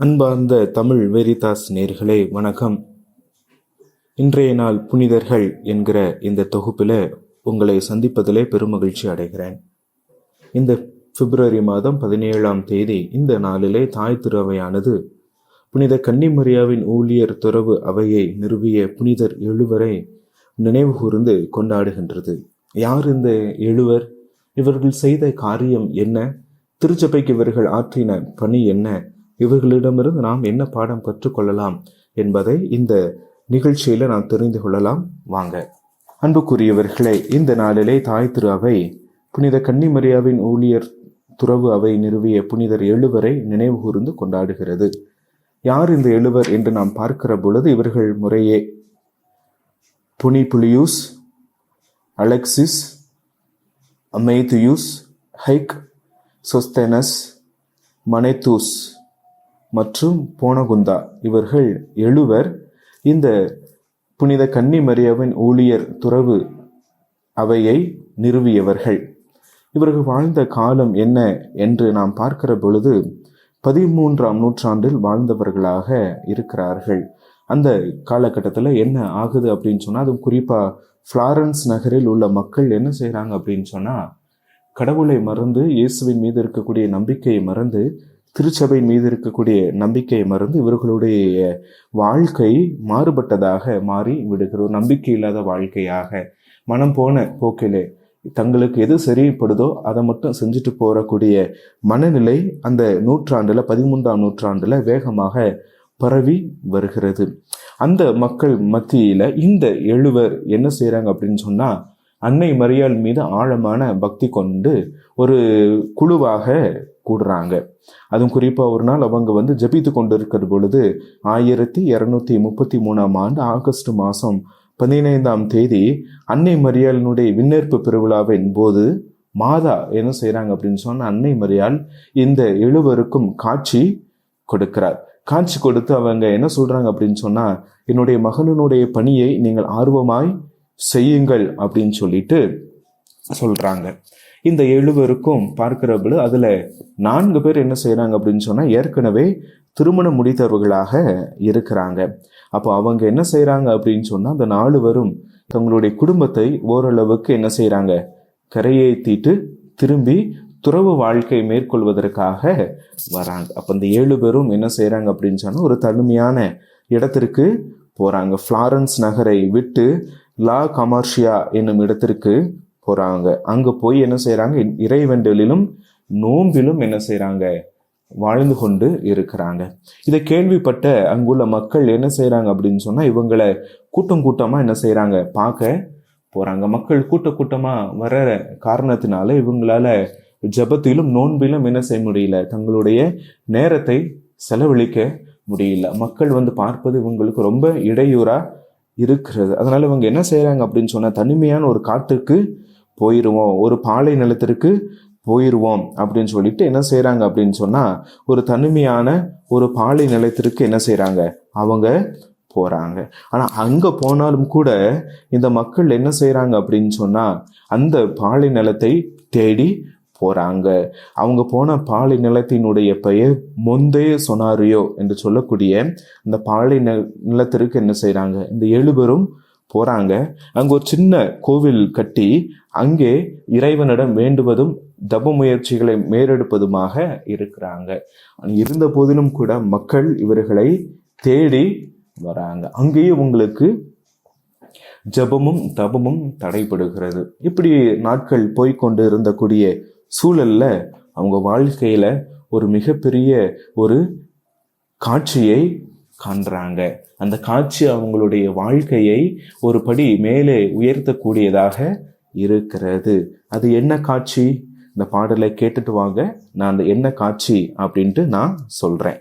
அன்பார்ந்த தமிழ் வெரிதாஸ் நேர்களே வணக்கம். இன்றைய நாள் புனிதர்கள் என்கிற இந்த தொகுப்பில் உங்களை சந்திப்பதிலே பெருமகிழ்ச்சி அடைகிறேன். இந்த பிப்ரவரி மாதம் பதினேழாம் தேதி இந்த நாளிலே தாய் திருவையானது புனித கன்னிமரியாவின் ஊழியர் துறவு அவையை நிறுவிய புனிதர் எழுவரை நினைவு கூர்ந்து கொண்டாடுகின்றது. யார் இந்த எழுவர்? இவர்கள் செய்த காரியம் என்ன? திருச்சபைக்கு இவர்கள் ஆற்றின பணி என்ன? இவர்களிடமிருந்து நாம் என்ன பாடம் கற்றுக்கொள்ளலாம் என்பதை இந்த நிகழ்ச்சியில் நாம் தெரிந்து கொள்ளலாம். வாங்க. அன்புக்குரியவர்களே இந்த நாளிலே தாய் திரு அவை புனித கன்னிமரியாவின் ஊழியர் துறவு அவை நிறுவிய புனிதர் எழுவரை நினைவு கூர்ந்து கொண்டாடுகிறது. யார் இந்த எழுவர் என்று நாம் பார்க்கிற பொழுது இவர்கள் முறையே புனி புலியூஸ் அலெக்சிஸ் அமேதியூஸ் ஹைக் சொஸ்தெனஸ் மனேத்தூஸ். மற்றும் போனகுந்தா இவர்கள் எழுவர். இந்த புனித கன்னிமரியாவின் ஊழியர் துறவு அவையை நிறுவியவர்கள். இவர்கள் வாழ்ந்த காலம் என்ன என்று நாம் பார்க்கிற பொழுது பதிமூன்றாம் நூற்றாண்டில் வாழ்ந்தவர்களாக இருக்கிறார்கள். அந்த காலகட்டத்தில் என்ன ஆகுது அப்படின்னு சொன்னால் அதுவும் குறிப்பாக ஃப்ளாரன்ஸ் நகரில் உள்ள மக்கள் என்ன செய்கிறாங்க அப்படின்னு சொன்னால் கடவுளை மறந்து இயேசுவின் மீது இருக்கக்கூடிய நம்பிக்கையை மறந்து திருச்சபை மீது இருக்கக்கூடிய நம்பிக்கையை மறந்து இவர்களுடைய வாழ்க்கை மாறுபட்டதாக மாறி விடுகிறோம் நம்பிக்கை இல்லாத வாழ்க்கையாக மனம் போன போக்கிலே தங்களுக்கு எது சரிப்படுதோ அதை மட்டும் செஞ்சுட்டு போகக்கூடிய மனநிலை அந்த நூற்றாண்டில் பதிமூன்றாம் நூற்றாண்டில் வேகமாக பரவி வருகிறது. அந்த மக்கள் மத்தியில் இந்த எழுவர் என்ன செய்கிறாங்க அப்படின்னு சொன்னால் அன்னை மரியாள் மீது ஆழமான பக்தி கொண்டு ஒரு குழுவாக கூடுறாங்க. அதுவும் குறிப்பாக ஒரு நாள் அவங்க வந்து ஜபித்து கொண்டு இருக்கிற பொழுது ஆயிரத்தி இரநூத்தி முப்பத்தி மூணாம் ஆண்டு ஆகஸ்ட் மாதம் பதினைந்தாம் தேதி அன்னை மரியாளினுடைய விண்ணேற்பு பெருவிழாவின் போது மாதா என்ன செய்கிறாங்க அப்படின்னு சொன்னால் அன்னை மரியாள் இந்த எழுவருக்கும் காட்சி கொடுக்கிறார். காட்சி கொடுத்து அவங்க என்ன சொல்கிறாங்க அப்படின்னு சொன்னால் என்னுடைய மகனுடைய பணியை நீங்கள் ஆர்வமாய் செய்யுங்கள் அப்படின்னு சொல்லிட்டு சொல்கிறாங்க இந்த எழுவருக்கும் பார்க்கிறபோது அதில் நான்கு பேர் என்ன செய்கிறாங்க அப்படின்னு சொன்னால் ஏற்கனவே திருமணம் முடித்தவர்களாக இருக்கிறாங்க. அப்போ அவங்க என்ன செய்கிறாங்க அப்படின்னு சொன்னால் அந்த நாலு வரும் தங்களுடைய குடும்பத்தை ஓரளவுக்கு என்ன செய்கிறாங்க கரையேற்றிட்டு திரும்பி துறவு வாழ்க்கை மேற்கொள்வதற்காக வராங்க. அப்போ இந்த ஏழு பேரும் என்ன செய்கிறாங்க அப்படின்னு சொன்னால் ஒரு தனிமையான இடத்திற்கு போகிறாங்க ஃப்ளாரன்ஸ் நகரை விட்டு லா கமர்ஷியா என்னும் இடத்திற்கு போகிறாங்க அங்கே போய் என்ன செய்கிறாங்க இறைவெண்டலிலும் நோம்பிலும் என்ன செய்கிறாங்க வாழ்ந்து கொண்டு இருக்கிறாங்க. இதை கேள்விப்பட்ட அங்குள்ள மக்கள் என்ன செய்கிறாங்க அப்படின்னு சொன்னால் இவங்களை கூட்டம் கூட்டமாக என்ன செய்கிறாங்க பார்க்க போகிறாங்க மக்கள் கூட்ட கூட்டமாக வர காரணத்தினால இவங்களால ஜெபத்திலும் நோன்பிலும் என்ன செய்ய முடியல. தங்களுடைய நேரத்தை செலவழிக்க முடியல. மக்கள் வந்து பார்ப்பது இவங்களுக்கு ரொம்ப இடையூறாக இருக்கிறது. அதனால் இவங்க என்ன செய்கிறாங்க அப்படின்னு சொன்னால் தனிமையான ஒரு காட்டுக்கு போயிடுவோம் ஒரு பாலை நிலத்திற்கு போயிடுவோம் அப்படின்னு சொல்லிட்டு என்ன செய்கிறாங்க அப்படின்னு சொன்னால் ஒரு தனிமையான ஒரு பாலை நிலத்திற்கு என்ன செய்கிறாங்க அவங்க போகிறாங்க ஆனால் அங்கே போனாலும் கூட இந்த மக்கள் என்ன செய்கிறாங்க அப்படின்னு சொன்னால் அந்த பாலை நிலத்தை தேடி போகிறாங்க அவங்க போன பாலை நிலத்தினுடைய பெயர் முந்தைய சொனாரியோ என்று சொல்லக்கூடிய அந்த பாலை நிலத்திற்கு என்ன செய்கிறாங்க இந்த எழுபரும் போகிறாங்க அங்கே ஒரு சின்ன கோவில் கட்டி அங்கே இறைவனிடம் வேண்டுவதும் தப முயற்சிகளை மேறெடுப்பதுமாக இருக்கிறாங்க. இருந்த போதிலும் கூட மக்கள் இவர்களை தேடி வராங்க. அங்கேயும் உங்களுக்கு ஜெபமும் தபமும் தடைபடுகிறது. இப்படி நாட்கள் போய்க்கொண்டு இருந்தக்கூடிய சூழலில் அவங்க வாழ்க்கையில் ஒரு மிகப்பெரிய ஒரு காட்சியை காண்றாங்க. அந்த காட்சி அவங்களுடைய வாழ்க்கையை ஒரு படி மேலே உயர்த்தக்கூடியதாக இருக்கிறது. அது என்ன காட்சி? இந்த பாடலை கேட்டுட்டு வாங்க. நான் அந்த என்ன காட்சி அப்படின்ட்டு நான் சொல்கிறேன்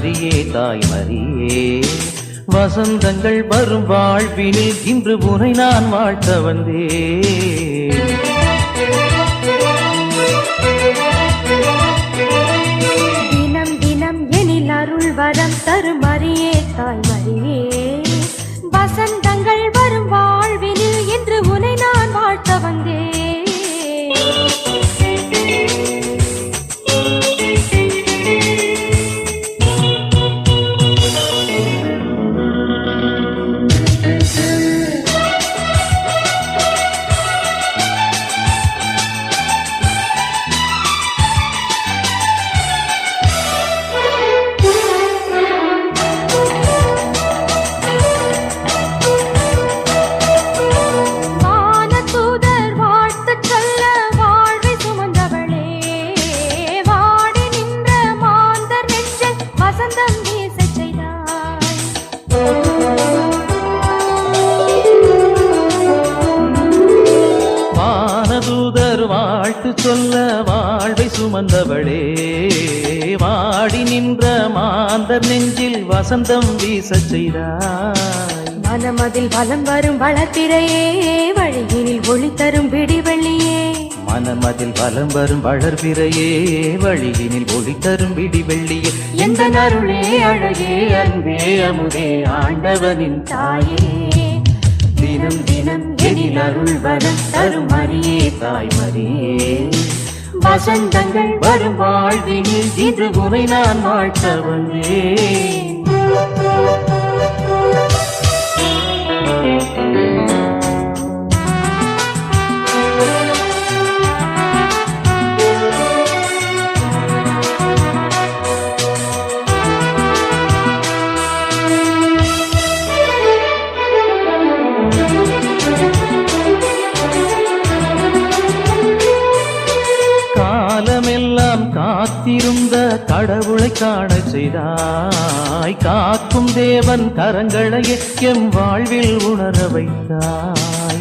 மரியே தாய் மரியே. வசந்தங்கள் வரும் வாழ்வினில் இன்று உரை நான் வாழ்த்த வந்தேன் சொல்ல வாழ்வை சுமந்தவளே. வாடி நின்ற மாந்தர் நெஞ்சில் வசந்தம் வீசச் செய்தாய். மனமதில் வலம் வரும் வளர்ப்பிறையே வழியினில் ஒளி தரும் விடிவெள்ளியே. மனமதில் வலம் வரும் வளர்பிறையே வழியினில் ஒளி தரும் விடி வெள்ளியே எந்த அருளே அழகே அன்பே அமுதே ஆண்டவனின் தாயே. தினம் தினம் எனில் அருள் வரம் தரும் மரியே தாய் மரியே வசந்தங்கள் வரும் வாழ்வினில் இன்று உனை நான் வாழ்த்த வந்தேன் தேவன் கரங்களையே எம் வாழ்வில் உணர வைத்தாய்.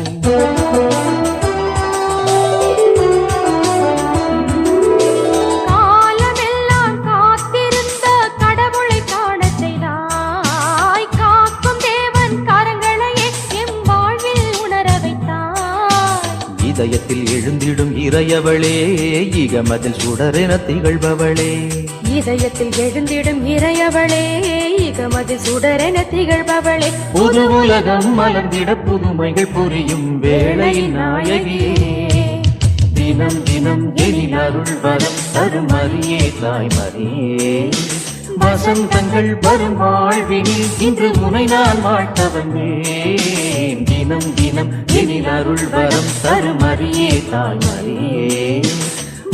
இதயத்தில் எழுந்திடும் இறையவளே இகமதில் சுடரென திகழ்பவளே. இதயத்தில் எழுந்திடும் இறையவளே இகமது சுடரென திகழ்பவளே. புது உலகம் மலர்ந்திட புதுமைகள் புரியும் வேளையில் நாயகியே. தினம் தினம் எனில் அருள் வரம் தரும் மரியே தாய் மரியே வசந்தங்கள் வரும் வாழ்வினில் இன்று உனை நான் வாழ்த்த வந்தேன் தினம் தினம் எனில் அருள் வரம் தரும் மரியே தாய் மரியே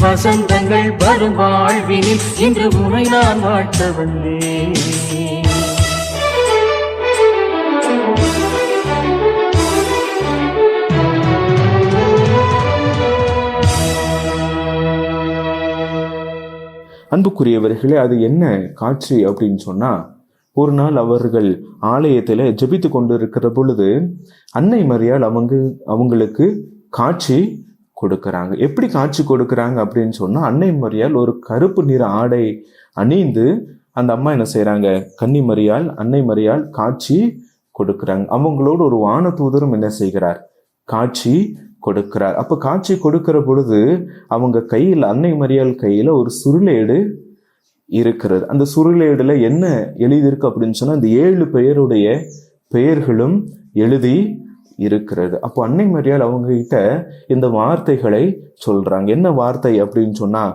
வசந்தங்கள் வரும் வாழ்வினில் இன்று உரை நான் வாழ்த்த வந்தேன் அன்புக்குரியவர்களே அது என்ன காட்சி அப்படின்னு சொன்னா ஒரு நாள் அவர்கள் ஆலயத்துல ஜெபித்து கொண்டிருக்கிற பொழுது அன்னை மறியால் அவங்க அவங்களுக்கு காட்சி கொடுக்குறாங்க. எப்படி காட்சி கொடுக்குறாங்க அப்படின்னு சொன்னால் அன்னை மரியால் ஒரு கருப்பு நிற ஆடை அணிந்து அந்த அம்மா என்ன செய்கிறாங்க கன்னி மரியால் அன்னை மரியால் காட்சி கொடுக்குறாங்க. அவங்களோடு ஒரு வான தூதரும் என்ன செய்கிறார்? காட்சி கொடுக்கிறார். அப்போ காட்சி கொடுக்கிற பொழுது அவங்க கையில் அன்னை மரியால் கையில் ஒரு சுருளேடு இருக்கிறது. அந்த சுருளேடில் என்ன எழுதியிருக்கு அப்படின்னு சொன்னால் அந்த ஏழு பெயருடைய பெயர்களும் எழுதி இருக்கிறது. அப்போ அன்னை மரியால் அவங்க கிட்ட இந்த வார்த்தைகளை சொல்றாங்க. என்ன வார்த்தை அப்படின்னு சொன்னா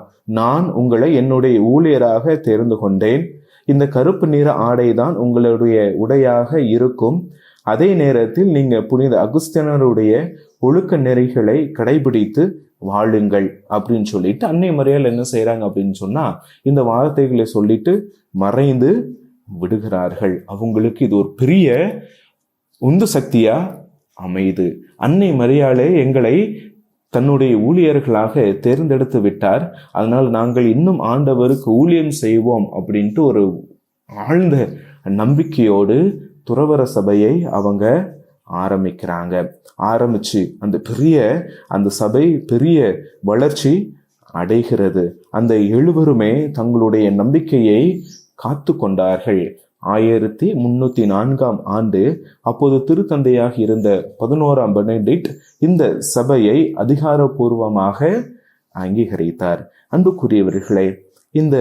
நான் உங்களை என்னுடைய ஊழியராக தெரிந்து கொண்டேன். இந்த கருப்பு நிற ஆடை தான் உங்களுடைய உடையாக இருக்கும். அதே நேரத்தில் நீங்க புனித அகுஸ்தினருடைய ஒழுக்க நெறிகளை கடைபிடித்து வாழுங்கள் அப்படின்னு சொல்லிட்டு அன்னை மறையால் என்ன செய்கிறாங்க அப்படின்னு சொன்னா இந்த வார்த்தைகளை சொல்லிட்டு மறைந்து விடுகிறார்கள். அவங்களுக்கு இது ஒரு பெரிய உந்து சக்தியா அமையுது அன்னை மரியாளே எங்களை தன்னுடைய ஊழியர்களாக தேர்ந்தெடுத்து விட்டார். அதனால் நாங்கள் இன்னும் ஆண்டவருக்கு ஊழியம் செய்வோம் அப்படின்ட்டு ஒரு ஆழ்ந்த நம்பிக்கையோடு துறவர சபையை அவங்க ஆரம்பிக்கிறாங்க. ஆரம்பிச்சு அந்த பெரிய அந்த சபை பெரிய வளர்ச்சி அடைகிறது. அந்த எழுவருமே தங்களுடைய நம்பிக்கையை காத்து கொண்டார்கள் ஆயிரத்தி முன்னூத்தி நான்காம் ஆண்டு அப்போது திருத்தந்தையாக இருந்த பதினோராம் பெனடிக்ட் இந்த சபையை அதிகாரபூர்வமாக அங்கீகரித்தார். அன்புக்குரியவர்களே இந்த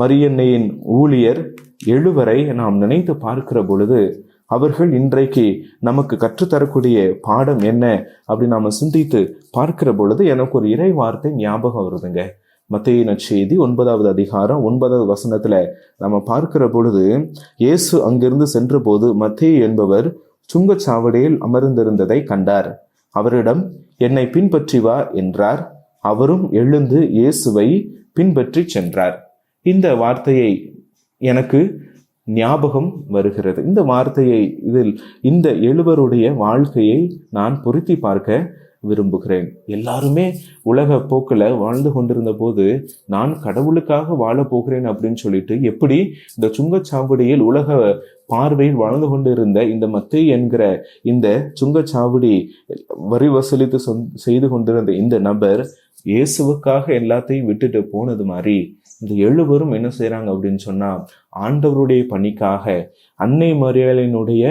மரியன்னையின் ஊழியர் எழுவரை நாம் நினைத்து பார்க்கிற பொழுது அவர்கள் இன்றைக்கு நமக்கு கற்றுத்தரக்கூடிய பாடம் என்ன? அப்படி நாம சிந்தித்து பார்க்கிற பொழுது எனக்கு ஒரு இறை வார்த்தை ஞாபகம் வருதுங்க. மத்தியின செய்தி ஒன்பதாவது அதிகாரம் ஒன்பதாவது வசனத்தில் நம்ம பார்க்கிற பொழுது இயேசு அங்கிருந்து சென்றபோது மத்திய என்பவர் சுங்கச்சாவடியில் அமர்ந்திருந்ததை கண்டார். அவரிடம் என்னை பின்பற்றி வா என்றார். அவரும் எழுந்து இயேசுவை பின்பற்றி சென்றார். இந்த வார்த்தையை எனக்கு ஞாபகம் வருகிறது. இந்த வார்த்தையை இதில் இந்த எழுவருடைய வாழ்க்கையை நான் பொருத்தி பார்க்க விரும்புகிறேன். எல்லாருமே உலக போக்கில் வாழ்ந்து கொண்டிருந்த போது நான் கடவுளுக்காக வாழ போகிறேன் அப்படின்னு சொல்லிட்டு எப்படி இந்த சுங்கச்சாவடியில் உலக பார்வையில் வாழ்ந்து கொண்டிருந்த இந்த மத்தை என்கிற இந்த சுங்கச்சாவடி வரி வசூலித்து செய்து கொண்டிருந்த இந்த நபர் இயேசுவுக்காக எல்லாத்தையும் விட்டுட்டு போனது மாதிரி இந்த எழுவரும் என்ன செய்கிறாங்க அப்படின்னு சொன்னால் ஆண்டவருடைய பணிக்காக அன்னை மரியாதையினுடைய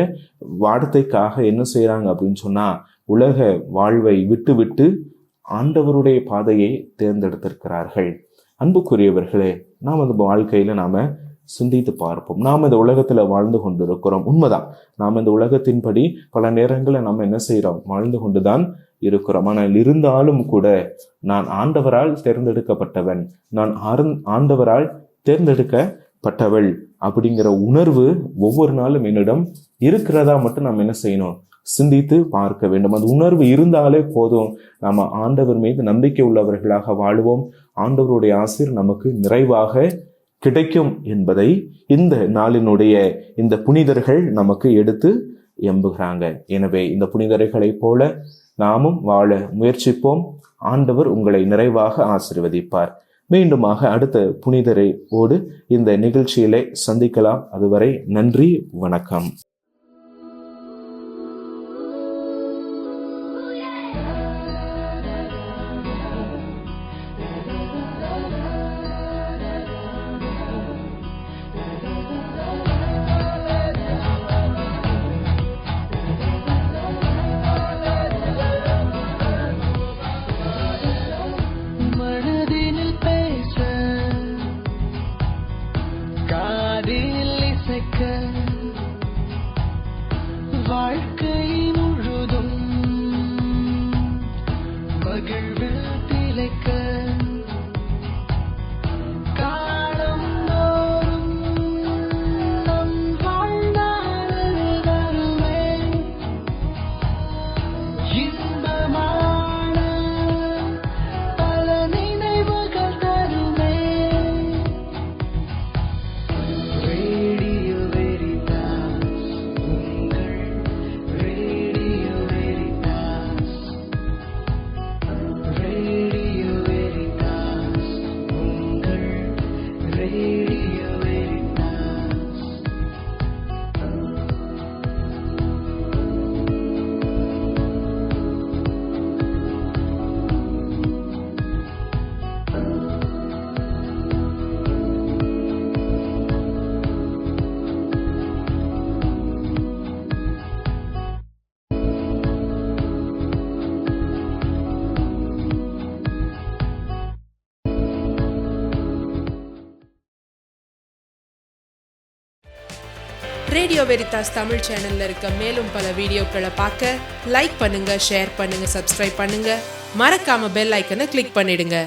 வார்த்தைக்காக என்ன செய்கிறாங்க அப்படின்னு சொன்னால் உலக வாழ்வை விட்டு விட்டு ஆண்டவருடைய பாதையை தேர்ந்தெடுத்திருக்கிறார்கள். அன்புக்குரியவர்களே நாம் அந்த வாழ்க்கையில் நாம் சிந்தித்து பார்ப்போம். நாம் இந்த உலகத்தில் வாழ்ந்து கொண்டிருக்கிறோம். உண்மைதான். நாம் இந்த உலகத்தின்படி பல நேரங்களில் நம்ம என்ன செய்கிறோம் வாழ்ந்து கொண்டு தான் இருக்கிறோம். ஆனால் இருந்தாலும் கூட நான் ஆண்டவரால் தேர்ந்தெடுக்கப்பட்டவன் நான் ஆர்ந்- ஆண்டவரால் தேர்ந்தெடுக்கப்பட்டவள் அப்படிங்கிற உணர்வு ஒவ்வொரு நாளும் என்னிடம் இருக்கிறதா மட்டும் நாம் என்ன செய்யணும்? சிந்தித்து பார்க்க வேண்டும். அந்த உணர்வு இருந்தாலே போதும். நாம் ஆண்டவர் மீது நம்பிக்கை உள்ளவர்களாக வாழுவோம். ஆண்டவருடைய ஆசிர் நமக்கு நிறைவாக கிடைக்கும் என்பதை இந்த நாளினுடைய இந்த புனிதர்கள் நமக்கு எடுத்து எம்புகிறாங்க. எனவே இந்த புனிதர்களைப் போல நாமும் வாழ முயற்சிப்போம். ஆண்டவர் உங்களை நிறைவாக ஆசிர்வதிப்பார். மீண்டுமாக அடுத்த புனிதரை ஓடு இந்த நிகழ்ச்சியிலே சந்திக்கலாம். அதுவரை நன்றி வணக்கம். ரேடியோ வெரிதாஸ் தமிழ் சேனல்ல இருக்க மேலும் பல வீடியோக்களை பார்க்க லைக் பண்ணுங்க ஷேர் பண்ணுங்க சப்ஸ்கிரைப் பண்ணுங்க. மறக்காம பெல் ஐக்கனை கிளிக் பண்ணிடுங்க.